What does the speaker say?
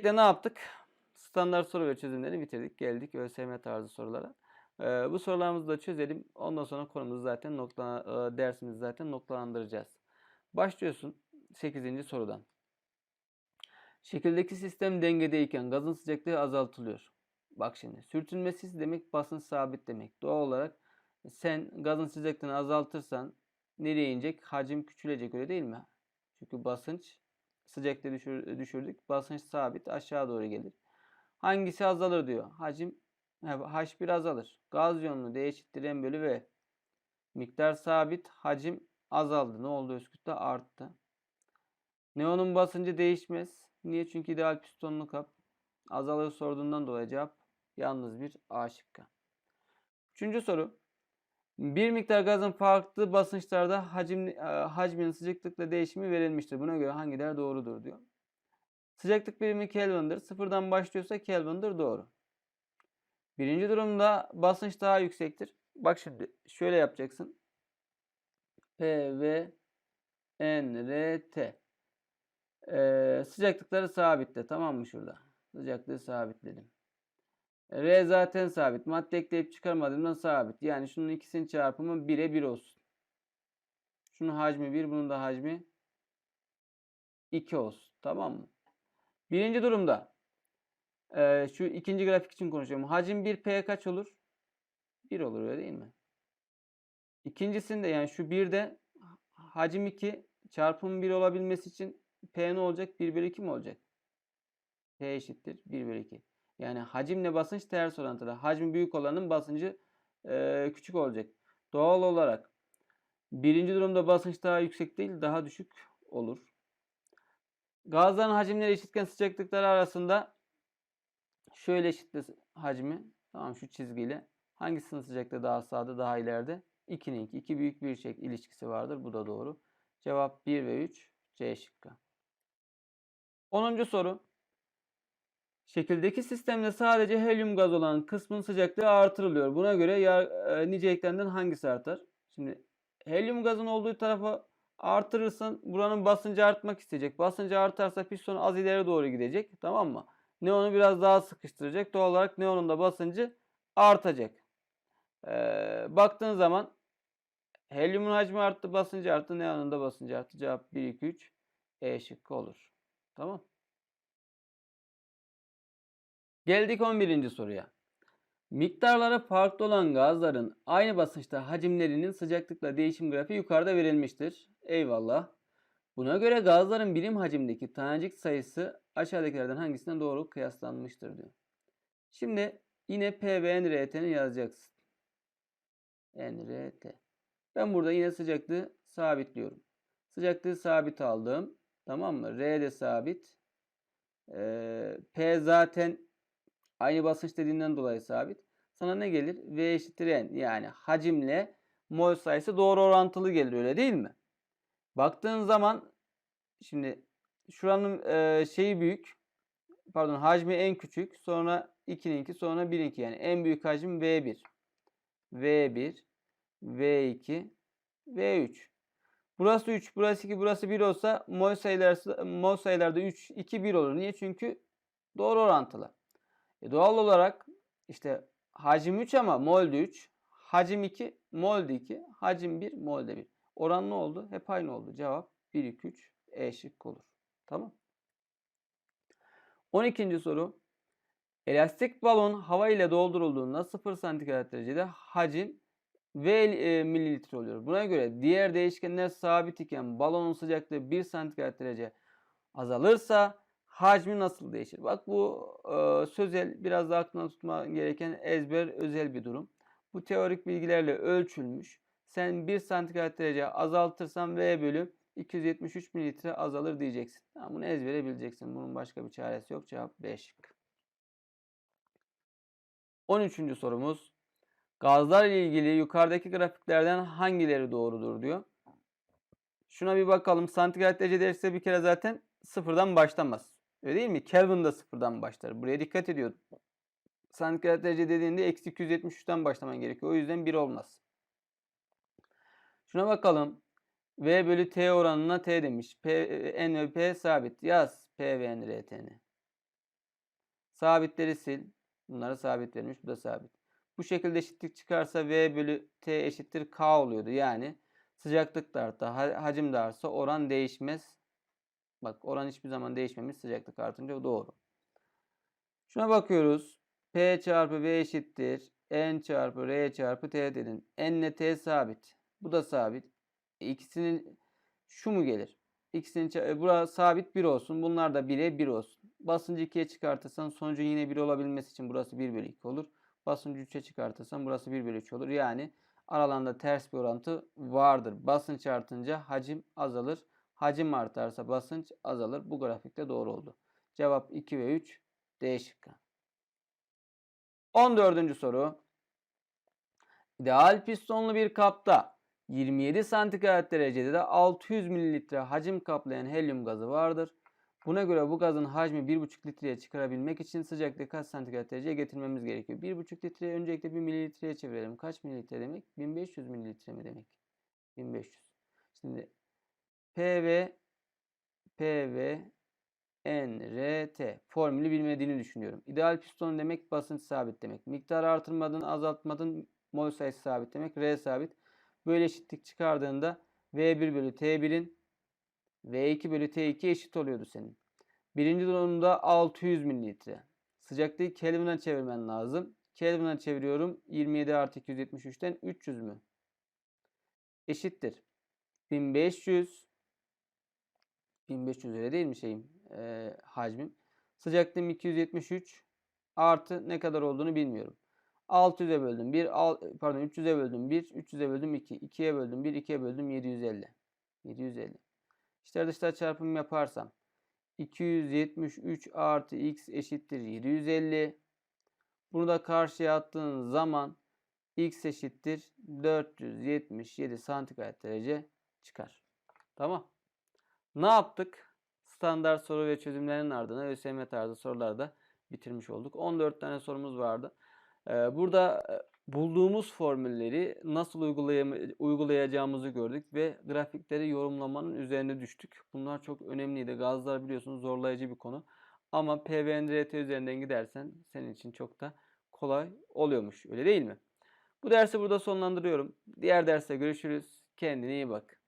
Böylelikle ne yaptık? Standart soru ve çözümlerini bitirdik. Geldik ÖSYM tarzı sorulara. Ee, bu sorularımızı da çözelim. Ondan sonra konumuzu zaten nokta, e, dersimizi zaten noktalandıracağız. Başlıyorsun 8. sorudan. Şekildeki sistem dengedeyken gazın sıcaklığı azaltılıyor. Bak şimdi sürtünmesiz demek basınç sabit demek. Doğal olarak sen gazın sıcaklığını azaltırsan nereye inecek? Hacim küçülecek öyle değil mi? Çünkü basınç sıcaklığı düşür, düşürdük. Basınç sabit aşağı doğru gelir. Hangisi azalır diyor. Hacim H1 azalır. Gaz yoğunluğu D eşittir M bölü V. Miktar sabit. Hacim azaldı. Ne oldu Özküt'te? Arttı. Neonun basıncı değişmez. Niye? Çünkü ideal pistonlu kap. Azalır sorduğundan dolayı cevap yalnız bir A şıkkı. Üçüncü soru. Bir miktar gazın farklı basınçlarda hacim, e, hacminin sıcaklıkla değişimi verilmiştir. Buna göre hangi değer doğrudur diyor. Sıcaklık birimi Kelvin'dir. Sıfırdan başlıyorsa Kelvin'dir doğru. Birinci durumda basınç daha yüksektir. Bak şimdi şöyle yapacaksın. P, V, N, R, T. Ee, sıcaklıkları sabitle. Tamam mı şurada? Sıcaklığı sabitledim. R zaten sabit. Madde ekleyip çıkarmadığımdan sabit. Yani şunun ikisinin çarpımı 1'e 1 olsun. Şunun hacmi 1, bunun da hacmi 2 olsun. Tamam mı? Birinci durumda e, şu ikinci grafik için konuşuyorum. Hacim 1 P kaç olur? 1 olur öyle değil mi? İkincisinde yani şu 1'de hacim 2 çarpım 1 olabilmesi için P ne olacak? 1 bölü 2 mi olacak? P eşittir 1 bölü 2. Yani hacimle basınç ters orantılı. Hacmi büyük olanın basıncı e, küçük olacak. Doğal olarak birinci durumda basınç daha yüksek değil daha düşük olur. Gazların hacimleri eşitken sıcaklıkları arasında şöyle eşitli hacmi. Tamam şu çizgiyle. Hangisinin sıcaklığı daha sağda daha ileride? 2'nin 2. 2 büyük bir şey ilişkisi vardır. Bu da doğru. Cevap 1 ve 3 C şıkkı. 10. soru. Şekildeki sistemde sadece helyum gaz olan kısmın sıcaklığı artırılıyor. Buna göre ya, e, niceliklerinden hangisi artar? Şimdi helyum gazın olduğu tarafa artırırsan buranın basıncı artmak isteyecek. Basıncı artarsa piston az ileri doğru gidecek. Tamam mı? Neonu biraz daha sıkıştıracak. Doğal olarak neonun da basıncı artacak. Ee, baktığın zaman helyumun hacmi arttı, basıncı arttı. Neonun da basıncı arttı. Cevap 1, 2, 3 E şıkkı olur. Tamam. Geldik 11. soruya. Miktarları farklı olan gazların aynı basınçta hacimlerinin sıcaklıkla değişim grafiği yukarıda verilmiştir. Eyvallah. Buna göre gazların birim hacimdeki tanecik sayısı aşağıdakilerden hangisinden doğru kıyaslanmıştır diyor. Şimdi yine P ve NRT'ni yazacaksın. NRT. Ben burada yine sıcaklığı sabitliyorum. Sıcaklığı sabit aldım. Tamam mı? R de sabit. Ee, P zaten aynı basınç dediğinden dolayı sabit. Sana ne gelir? V eşittir N. Yani hacimle mol sayısı doğru orantılı gelir öyle değil mi? Baktığın zaman şimdi şuranın e, şeyi büyük. Pardon hacmi en küçük. Sonra 2'ninki sonra 1'inki. Yani en büyük hacim V1. V1 V2 V3. Burası 3, burası 2, burası 1 olsa mol sayıları mol sayılarda 3, 2, 1 olur. Niye? Çünkü doğru orantılı. E doğal olarak işte hacim 3 ama mol de 3. Hacim 2, mol de 2. Hacim 1, mol de 1. Oran ne oldu? Hep aynı oldu. Cevap 1, 2, 3 E şıkkı olur. Tamam. 12. soru. Elastik balon hava ile doldurulduğunda 0 santigrat derecede hacim V e, mililitre oluyor. Buna göre diğer değişkenler sabit iken balonun sıcaklığı 1 santigrat derece azalırsa hacmi nasıl değişir? Bak bu e, sözel biraz da aklına tutma gereken ezber özel bir durum. Bu teorik bilgilerle ölçülmüş. Sen 1 santigrat derece azaltırsan V bölü 273 mililitre azalır diyeceksin. Tamam, bunu ezbere bileceksin. Bunun başka bir çaresi yok. Cevap B şık. 13. sorumuz. Gazlar ile ilgili yukarıdaki grafiklerden hangileri doğrudur diyor. Şuna bir bakalım. Santigrat derece derse bir kere zaten sıfırdan başlamaz. Öyle değil mi? Kelvin de sıfırdan başlar. Buraya dikkat ediyordum. Santigrat derece dediğinde eksi 273'ten başlaman gerekiyor. O yüzden 1 olmaz. Şuna bakalım. V bölü T oranına T demiş. P, N ve P sabit. Yaz P ve N RT'ni. Sabitleri sil. Bunlara sabit vermiş. Bu da sabit. Bu şekilde eşitlik çıkarsa V bölü T eşittir K oluyordu. Yani sıcaklık da artsa, ha- hacim de artsa oran değişmez. Bak oran hiçbir zaman değişmemiş sıcaklık artınca doğru. Şuna bakıyoruz. P çarpı V eşittir. N çarpı R çarpı T dedin. N ile T sabit. Bu da sabit. E, İkisinin şu mu gelir? İkisinin e, burası sabit 1 olsun. Bunlar da 1'e 1 olsun. Basıncı 2'ye çıkartırsan sonucun yine 1 olabilmesi için burası 1 bölü 2 olur. Basıncı 3'e çıkartırsan burası 1 bölü 3 olur. Yani aralarında ters bir orantı vardır. Basınç artınca hacim azalır. Hacim artarsa basınç azalır. Bu grafikte doğru oldu. Cevap 2 ve 3 D şıkkı. 14. soru. İdeal pistonlu bir kapta 27 santigrat derecede de 600 mililitre hacim kaplayan helyum gazı vardır. Buna göre bu gazın hacmi 1,5 litreye çıkarabilmek için sıcaklığı kaç santigrat dereceye getirmemiz gerekiyor? 1,5 litreyi öncelikle 1 mililitreye çevirelim. Kaç mililitre demek? 1500 mililitre mi demek? 1500. Şimdi PV PV NRT formülü bilmediğini düşünüyorum. İdeal piston demek basınç sabit demek. Miktar artırmadın, azaltmadın, mol sayısı sabit demek. R sabit. Böyle eşitlik çıkardığında V1 bölü T1'in V2 bölü T2 eşit oluyordu senin. Birinci durumda 600 mililitre. Sıcaklığı Kelvin'e çevirmen lazım. Kelvin'e çeviriyorum. 27 artı 273'ten 300 mü? Eşittir. 1500 1500 öyle değil mi şeyim? Ee, hacmim. Sıcaklığım 273 artı ne kadar olduğunu bilmiyorum. 600'e böldüm 1, pardon 300'e böldüm 1, 300'e böldüm 2, 2'ye böldüm 1, 2'ye böldüm 750. 750. İçler dışlar çarpımı yaparsam 273 artı x eşittir 750. Bunu da karşıya attığın zaman x eşittir 477 santigrat derece çıkar. Tamam. Ne yaptık? Standart soru ve çözümlerinin ardından ÖSYM tarzı sorularda bitirmiş olduk. 14 tane sorumuz vardı. Ee, Burada e, bulduğumuz formülleri nasıl uygulayacağımızı gördük ve grafikleri yorumlamanın üzerine düştük. Bunlar çok önemliydi. Gazlar biliyorsunuz zorlayıcı bir konu. Ama PVNRT üzerinden gidersen senin için çok da kolay oluyormuş. Öyle değil mi? Bu dersi burada sonlandırıyorum. Diğer derste görüşürüz. Kendine iyi bak.